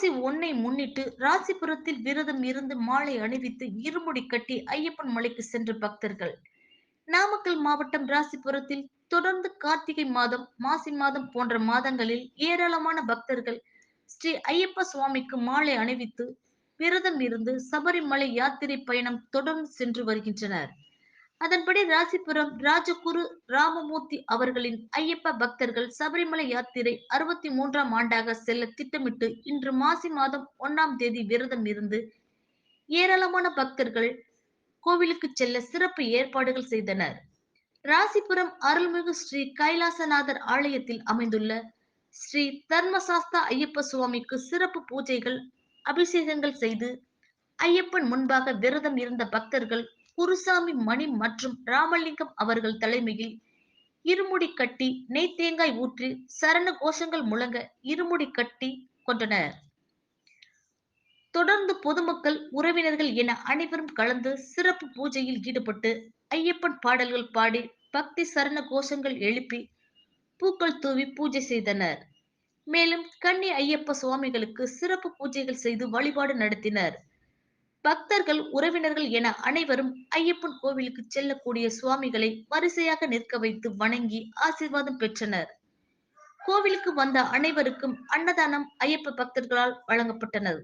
புரட்டாசி ஒன்னை முன்னிட்டு ராசிபுரத்தில் விரதம் இருந்து மாலை அணிவித்து இருமுடி கட்டி ஐயப்பன் மலைக்கு சென்ற பக்தர்கள். நாமக்கல் மாவட்டம் ராசிபுரத்தில் தொடர்ந்து கார்த்திகை மாதம் மாசி மாதம் போன்ற மாதங்களில் ஏராளமான பக்தர்கள் ஸ்ரீ ஐயப்ப சுவாமிக்கு மாலை அணிவித்து விரதம் இருந்து சபரிமலை யாத்திரை பயணம் தொடர்ந்து சென்று வருகின்றனர். அதன்படி ராசிபுரம் ராஜகுரு ராமமூர்த்தி அவர்களின் ஐயப்ப பக்தர்கள் சபரிமலை யாத்திரை அறுபத்தி மூன்றாம் ஆண்டாக செல்ல திட்டமிட்டு இன்று மாசி மாதம் ஒன்னாம் தேதி விரதம் இருந்து ஏராளமான பக்தர்கள் கோவிலுக்கு செல்ல சிறப்பு ஏற்பாடுகள் செய்தனர். ராசிபுரம் அருள்மிகு ஸ்ரீ கைலாசநாதர் ஆலயத்தில் அமைந்துள்ள ஸ்ரீ தர்மசாஸ்தா ஐயப்ப சுவாமிக்கு சிறப்பு பூஜைகள் அபிஷேகங்கள் செய்து ஐயப்பன் முன்பாக விரதம் இருந்த பக்தர்கள் குருசாமி மணி மற்றும் ராமலிங்கம் அவர்கள் தலைமையில் இருமுடி கட்டி நெய் தேங்காய் ஊற்றி சரண கோஷங்கள் முழங்க இருமுடி கட்டி கொண்டனர். தொடர்ந்து பொதுமக்கள் உறவினர்கள் என அனைவரும் கலந்து சிறப்பு பூஜையில் ஈடுபட்டு ஐயப்பன் பாடல்கள் பாடி பக்தி சரண கோஷங்கள் எழுப்பி பூக்கள் தூவி பூஜை செய்தனர். மேலும் கன்னி ஐயப்ப சுவாமிகளுக்கு சிறப்பு பூஜைகள் செய்து வழிபாடு நடத்தினர். பக்தர்கள் உறவினர்கள் என அனைவரும் ஐயப்பன் கோவிலுக்கு செல்லக்கூடிய சுவாமிகளை வரிசையாக நிற்க வைத்து வணங்கி ஆசீர்வாதம் பெற்றனர். கோவிலுக்கு வந்த அனைவருக்கும் அன்னதானம் ஐயப்ப பக்தர்களால் வழங்கப்பட்டனர்.